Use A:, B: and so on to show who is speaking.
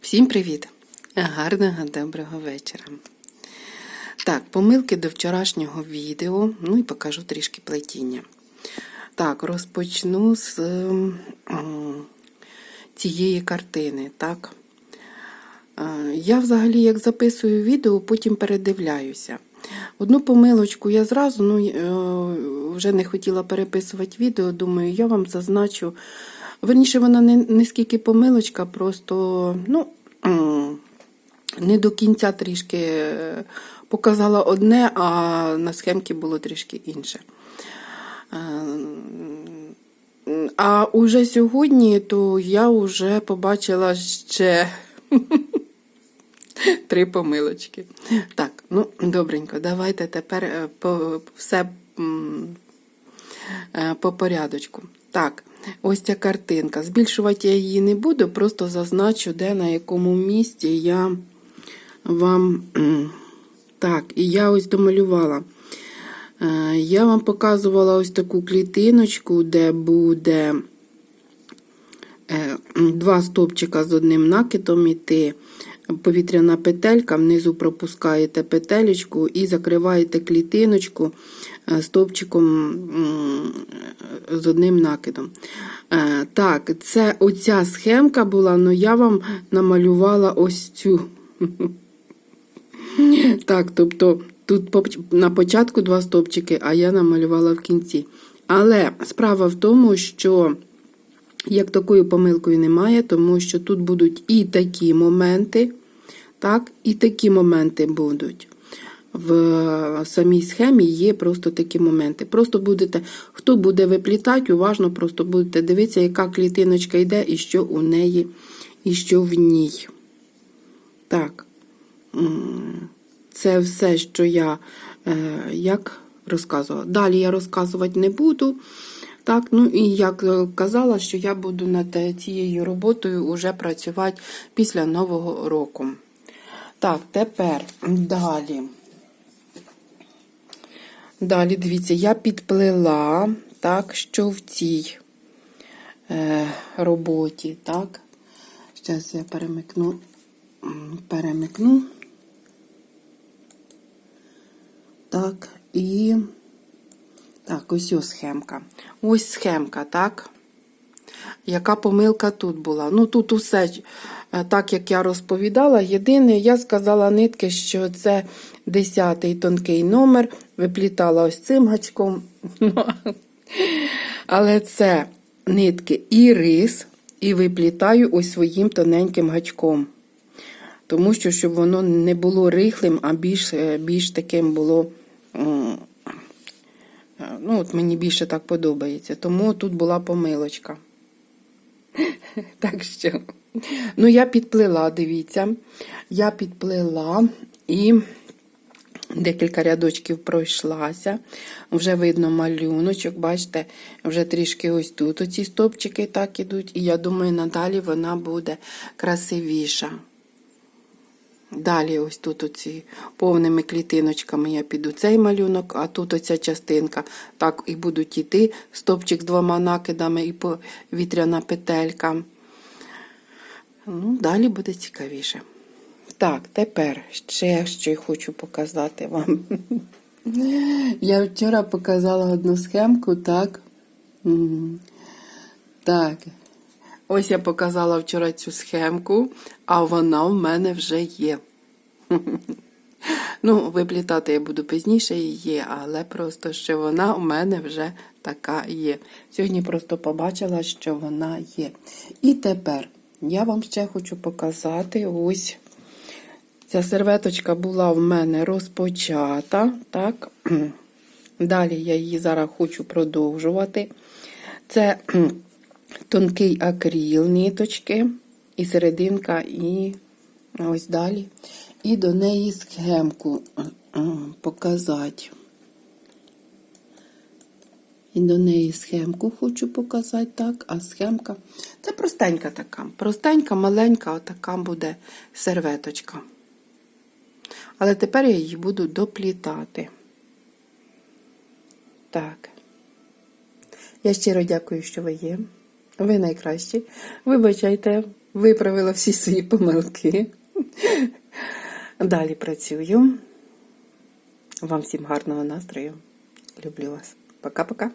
A: Всім привіт! Гарного доброго вечора. Так, помилки до вчорашнього відео, ну і покажу трішки плетіння. Так, розпочну з ем, цієї картини. Так. Е, Я взагалі, як записую відео, потім передивляюся. Одну помилочку я зразу ну, е, вже не хотіла переписувати відео, думаю, я вам зазначу. Верніше, вона не, не скільки помилочка, просто ну, не до кінця трішки е, показала одне, а на схемці було трішки інше. Е, А уже сьогодні, то я вже побачила ще три помилочки. Так, ну добренько, давайте тепер е, все по порядочку. Так, ось ця картинка. Збільшувати я її не буду, просто зазначу, де на якому місці я вам. Так, і я ось домалювала. Е, Я вам показувала ось таку клітиночку, де буде е, два стовпчика з одним накидом іти. Повітряна петелька, внизу пропускаєте петелечку і закриваєте клітиночку стовпчиком з одним накидом. Е, Так, це оця схемка була, але я вам намалювала ось цю. Так, тобто тут на початку два стовпчики, а я намалювала в кінці. Але справа в тому, що як такою помилкою немає, тому що тут будуть і такі моменти, так, і такі моменти будуть. В самій схемі є просто такі моменти. Просто будете, хто буде виплітати, уважно просто будете дивитися, яка клітиночка йде і що у неї, і що в ній. Так. Це все, що я е, як розказувала. Далі я розказувати не буду. Так, ну і як е, казала, що я буду над е, цією роботою вже працювати після Нового року. Так, тепер далі. Далі, дивіться, я підплила, так, що в цій е, роботі, так. Зараз я перемикну, перемикну. Так, і так, ось ось схемка. Ось схемка, так? Яка помилка тут була? Ну, тут усе так, як я розповідала. Єдине, я сказала нитки, що це 10-й тонкий номер, виплітала ось цим гачком. Але це нитки і рис, і виплітаю ось своїм тоненьким гачком. Тому що, щоб воно не було рихлим, а більш, е, більш таким було. е, Ну, от мені більше так подобається. Тому тут була помилочка. Так що, ну, я підплила, дивіться. Я підплила і декілька рядочків пройшлася. Вже видно малюночок, бачите, вже трішки ось тут оці стопчики так ідуть. І я думаю, надалі вона буде красивіша. Далі, ось тут оці повними клітиночками я піду цей малюнок, а тут оця частинка. Так і будуть іти стопчик з двома накидами і повітряна петелька. Ну, Далі буде цікавіше. Так, тепер ще що хочу показати вам. Я вчора показала одну схемку, так. Так. Ось я показала вчора цю схемку, а вона в мене вже є. Ну, виплітати я буду пізніше її, але просто що вона у мене вже така є. Сьогодні просто побачила, що вона є. І тепер я вам ще хочу показати ось. Ця серветочка була в мене розпочата. так. Далі я її зараз хочу продовжувати. Це тонкий акріл ниточки, і серединка, і ось далі. І до неї схемку показати. І до неї схемку хочу показати, так, а схемка це простенька така. Простенька, маленька, отака буде серветочка. Але тепер я її буду доплітати. Так. Я щиро дякую, що ви є. Ви найкращі. Вибачайте, виправила всі свої помилки. Далі працюю. Вам всім гарного настрою. Люблю вас. Пока-пока.